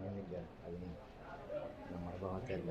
സമയമില്ല അതിന് നമ്മുടെ ഭാഗത്തല്ല.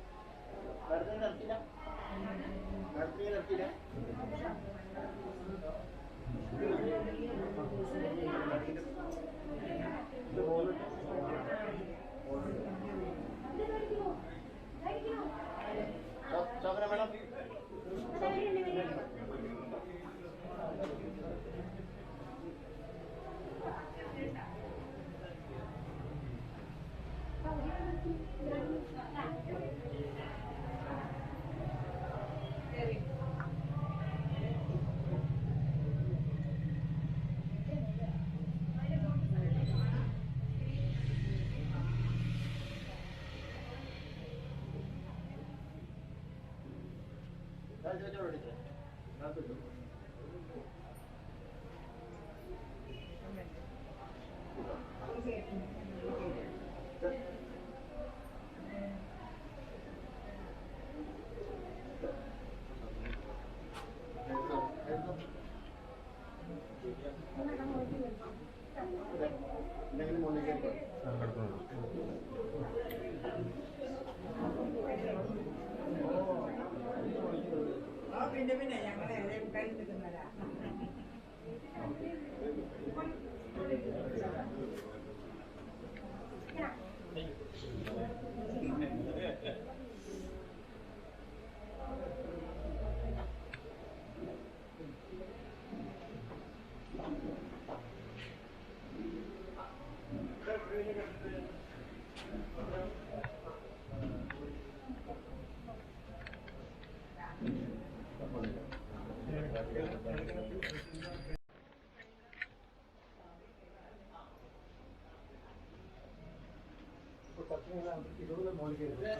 Verde y la 这就是这个，他自己。പിന്നെ പിന്നെ ഞങ്ങളെ తక్షణమే ఇరువులు మూలిగేది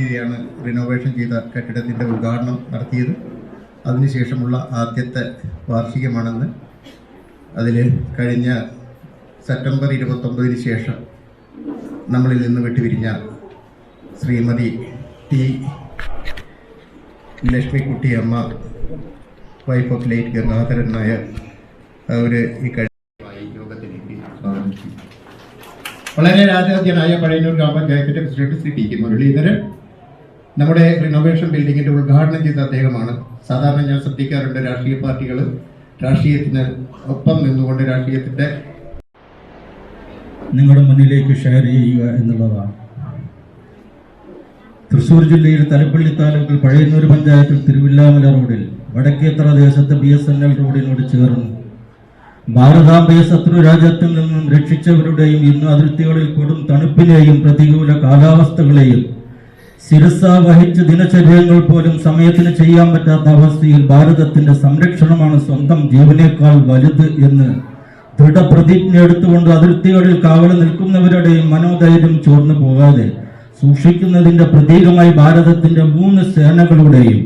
തീയതിയാണ് റിനോവേഷൻ ചെയ്ത കെട്ടിടത്തിന്റെ ഉദ്ഘാടനം നടത്തിയത്. അതിനുശേഷമുള്ള ആദ്യത്തെ വാർഷികമാണെന്ന് അതിൽ കഴിഞ്ഞ സെപ്റ്റംബർ ഇരുപത്തൊമ്പതിന് ശേഷം നമ്മളിൽ നിന്ന് വിട്ടുപിരിഞ്ഞ Shrimati T Lakshmikuttyamma wife of late Gangadharan Nair അവർ ഈ കഴിഞ്ഞ യോഗത്തിലേക്ക് സ്വാഗതം വളരെ രാജാധ്യനായ പഴയന്നൂർ ഗ്രാമപഞ്ചായത്തിന്റെ president Shri T K Muraleedharan നമ്മുടെ റിനോവേഷൻ ബിൽഡിങ്ങിന്റെ ഉദ്ഘാടനം ചെയ്ത അദ്ദേഹമാണ്. സാധാരണ ഞാൻ ശ്രദ്ധിക്കാറുണ്ട് രാഷ്ട്രീയ പാർട്ടികൾ രാഷ്ട്രീയത്തിന് ഒപ്പം നിന്നുകൊണ്ട് രാഷ്ട്രീയത്തിന്റെ നിങ്ങളുടെ മുന്നിലേക്ക് ഷെയർ ചെയ്യുക എന്നുള്ളതാണ്. തൃശ്ശൂർ ജില്ലയിൽ തലപ്പള്ളി താലൂക്കിൽ പഴയന്നൂർ പഞ്ചായത്തിൽ തിരുവില്ലാമല റോഡിൽ വടക്കേത്തറ ദേശത്ത് ബി എസ് എൻ എൽ റോഡിനോട് ചേർന്ന്. ഭാരതാംബയെ ശത്രുരാജ്യത്തിൽ നിന്നും രക്ഷിച്ചവരുടെയും ഇന്ന് അതിർത്തികളിൽ കൊടും തണുപ്പിനെയും പ്രതികൂല കാലാവസ്ഥകളെയും ശിരസ വഹിച്ച ദിനചര്യങ്ങൾ പോലും സമയത്തിന് ചെയ്യാൻ പറ്റാത്ത അവസ്ഥയിൽ ഭാരതത്തിന്റെ സംരക്ഷണമാണ് സ്വന്തം ജീവനേക്കാൾ വലുത് എന്ന് ദൃഢപ്രതിജ്ഞ എടുത്തുകൊണ്ട് അതിർത്തികളിൽ കാവൽ നിൽക്കുന്നവരുടെയും മനോധൈര്യം ചോർന്നു പോകാതെ സൂക്ഷിക്കുന്നതിന്റെ പ്രതീകമായി ഭാരതത്തിന്റെ മൂന്ന് സേനകളുടെയും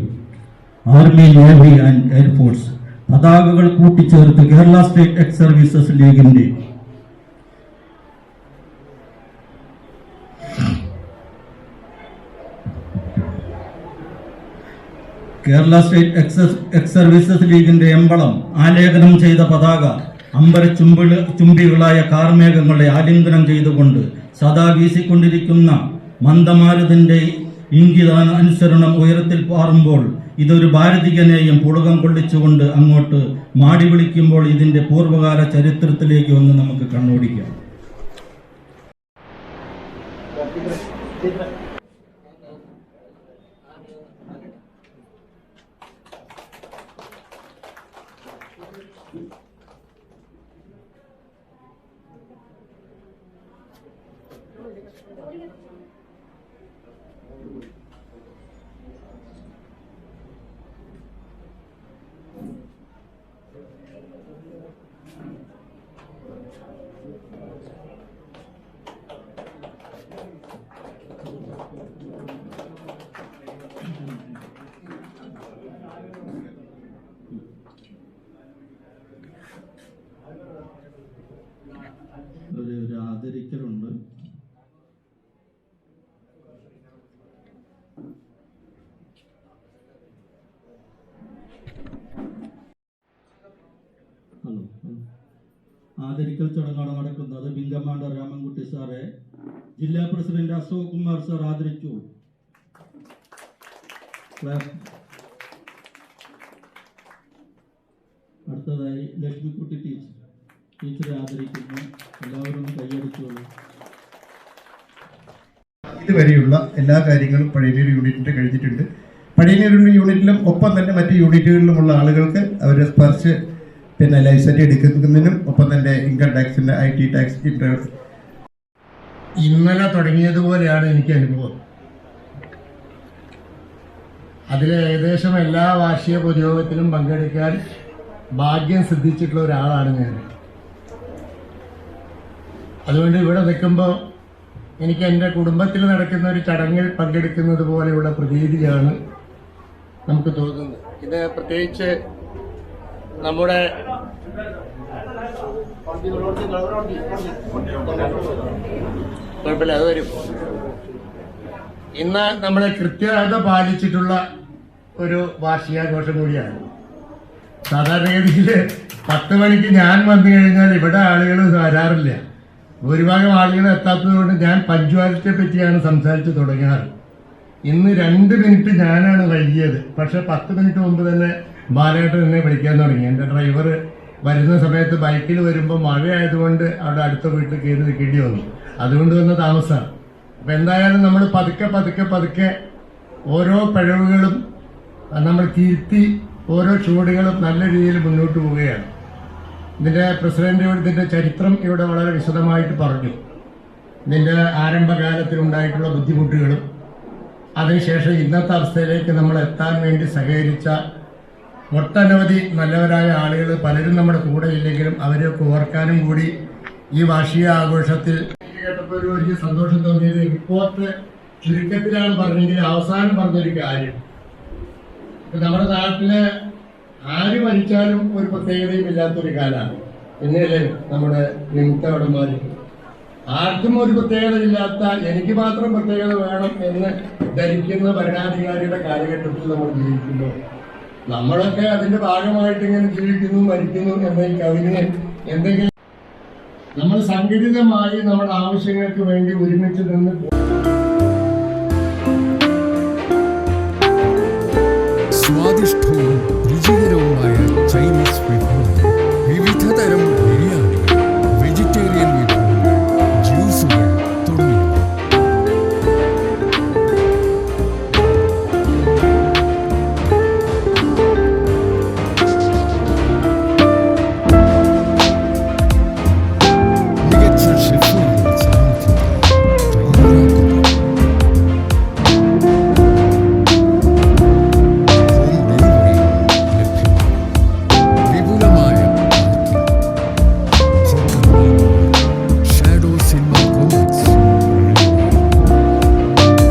army navy and air force പതാകകൾ കൂട്ടിച്ചേർത്ത് കേരള സ്റ്റേറ്റ് എക്സ് സർവീസസ് ലീഗിന്റെ Kerala state excess ex services ലീഗിന്റെ എമ്പളം ആലേഖനം ചെയ്ത പതാക അമ്പര ചുംബി ചുംബികളായ കാർമേഘങ്ങളെ ആലിംഗനം ചെയ്തുകൊണ്ട് സദാ വീശിക്കൊണ്ടിരിക്കുന്ന മന്ദമാരുതിന്റെ ഇംഗിതാന അനുസരണം ഉയരത്തിൽ പാറുമ്പോൾ ഇതൊരു ഭാരതീയനെയും പുളകം കൊള്ളിച്ചുകൊണ്ട് അങ്ങോട്ട് മാടി വിളിക്കുമ്പോൾ ഇതിന്റെ പൂർവകാല ചരിത്രത്തിലേക്ക് ഒന്ന് നമുക്ക് കണ്ണോടിക്കാം. ഒരു ആദരിക്കൽ ചടങ്ങാണ് നടക്കുന്നത്. വിംഗ് കമാൻഡർ രാമൻകുട്ടി സാറെ. ജില്ലാ പ്രസിഡന്റ് അശോക് കുമാർ സാർ ആദരിച്ചു. അടുത്തതായി ലക്ഷ്മിക്കുട്ടി ടീച്ചർ. ടീച്ചറെ ആദരിക്കുന്നു. എല്ലാവരും കൈയടിച്ചോളൂ. ഇതുവരെയുള്ള എല്ലാ കാര്യങ്ങളും പഴയനീർ യൂണിറ്റിന്റെ കഴിഞ്ഞിട്ടുണ്ട്. പഴയനീർ യൂണിറ്റിലും ഒപ്പം തന്നെ മറ്റ് യൂണിറ്റുകളിലുമുള്ള ആളുകൾക്ക് അവരെ സ്പർശ് പിന്നെ ലൈസൻസ് എടുക്കുന്നതിനും ഒപ്പം തന്നെ ഇൻകം ടാക്സിന്റെ ഐ ടി ടാക്സ് ഇൻട്രസ്റ്റ് ഇന്നലെ തുടങ്ങിയതുപോലെയാണ് എനിക്ക് അനുഭവം. അതിൽ ഏകദേശം എല്ലാ വാർഷിക പൊതുയോഗത്തിലും പങ്കെടുക്കാൻ ഭാഗ്യം സിദ്ധിച്ചിട്ടുള്ള ഒരാളാണ് ഞാൻ. അതുകൊണ്ട് ഇവിടെ നിൽക്കുമ്പോൾ എനിക്ക് എന്റെ കുടുംബത്തിൽ നടക്കുന്ന ഒരു ചടങ്ങിൽ പങ്കെടുക്കുന്നത് പോലെയുള്ള പ്രതീതിയാണ് നമുക്ക് തോന്നുന്നത്. ഇത് പ്രത്യേകിച്ച് നമ്മുടെ കുഴപ്പമില്ല അത് വരും. ഇന്ന് നമ്മൾ കൃത്യത പാലിച്ചിട്ടുള്ള ഒരു വാർഷികാഘോഷം കൂടിയാണ്. സാധാരണഗതിയിൽ പത്ത് മണിക്ക് ഞാൻ വന്നു കഴിഞ്ഞാൽ ഇവിടെ ആളുകൾ വരാറില്ല. ഭൂരിഭാഗം ആളുകൾ എത്താത്തത് കൊണ്ട് ഞാൻ പഞ്ച്വാലിറ്റിയെ പറ്റിയാണ് സംസാരിച്ച് തുടങ്ങാറ്. ഇന്ന് രണ്ട് മിനിറ്റ് ഞാനാണ് വൈകിയത്. പക്ഷെ പത്ത് മിനിറ്റ് മുമ്പ് തന്നെ ബാലേട്ടൻ എന്നെ വിളിക്കാൻ തുടങ്ങി. എന്റെ ഡ്രൈവർ വരുന്ന സമയത്ത് ബൈക്കിൽ വരുമ്പോൾ മഴയായതുകൊണ്ട് അവിടെ അടുത്ത വീട്ടിൽ കയറി നിൽക്കേണ്ടി വന്നു. അതുകൊണ്ട് വന്ന താമസമാണ് അപ്പം എന്തായാലും നമ്മൾ പതുക്കെ പതുക്കെ പതുക്കെ ഓരോ പിഴവുകളും നമ്മൾ തിരുത്തി ഓരോ ചുവടുകളും നല്ല രീതിയിൽ മുന്നോട്ട് പോവുകയാണ്. ഇതിന്റെ പ്രസിഡന്റ് ഇതിന്റെ ചരിത്രം ഇവിടെ വളരെ വിശദമായിട്ട് പറഞ്ഞു. ഇതിന്റെ ആരംഭകാലത്തിൽ ഉണ്ടായിട്ടുള്ള ബുദ്ധിമുട്ടുകളും അതിനുശേഷം ഇന്നത്തെ അവസ്ഥയിലേക്ക് നമ്മൾ എത്താൻ വേണ്ടി സഹകരിച്ച ഒട്ടനവധി നല്ലവരായ ആളുകൾ പലരും നമ്മുടെ കൂടെ ഇല്ലെങ്കിലും അവരെയൊക്കെ ഓർക്കാനും കൂടി ഈ വാർഷിക ആഘോഷത്തിൽ കേട്ടപ്പോൾ ഒരു വലിയ സന്തോഷം തോന്നിയത് റിപ്പോർട്ട് ചുരുക്കത്തിലാണ് പറഞ്ഞെങ്കിൽ അവസാനം പറഞ്ഞൊരു കാര്യം. നമ്മുടെ നാട്ടിൽ ആര് മരിച്ചാലും ഒരു പ്രത്യേകതയും ഇല്ലാത്തൊരു കാലാണ് പിന്നെയല്ലേ നമ്മുടെ നിമിത്തവടന്മാര് ആർക്കും ഒരു പ്രത്യേകത ഇല്ലാത്ത എനിക്ക് മാത്രം പ്രത്യേകത വേണം എന്ന് ധരിക്കുന്ന ഭരണാധികാരിയുടെ കാലഘട്ടത്തിൽ നമ്മൾ ജീവിക്കുമ്പോൾ. നമ്മളൊക്കെ അതിന്റെ ഭാഗമായിട്ട് ഇങ്ങനെ ജീവിക്കുന്നു മരിക്കുന്നു എന്ന കവിന് എന്തെങ്കിലും നമ്മൾ സംഘടിതമായി നമ്മുടെ ആവശ്യങ്ങൾക്ക് വേണ്ടി ഒരുമിച്ച് നിന്ന്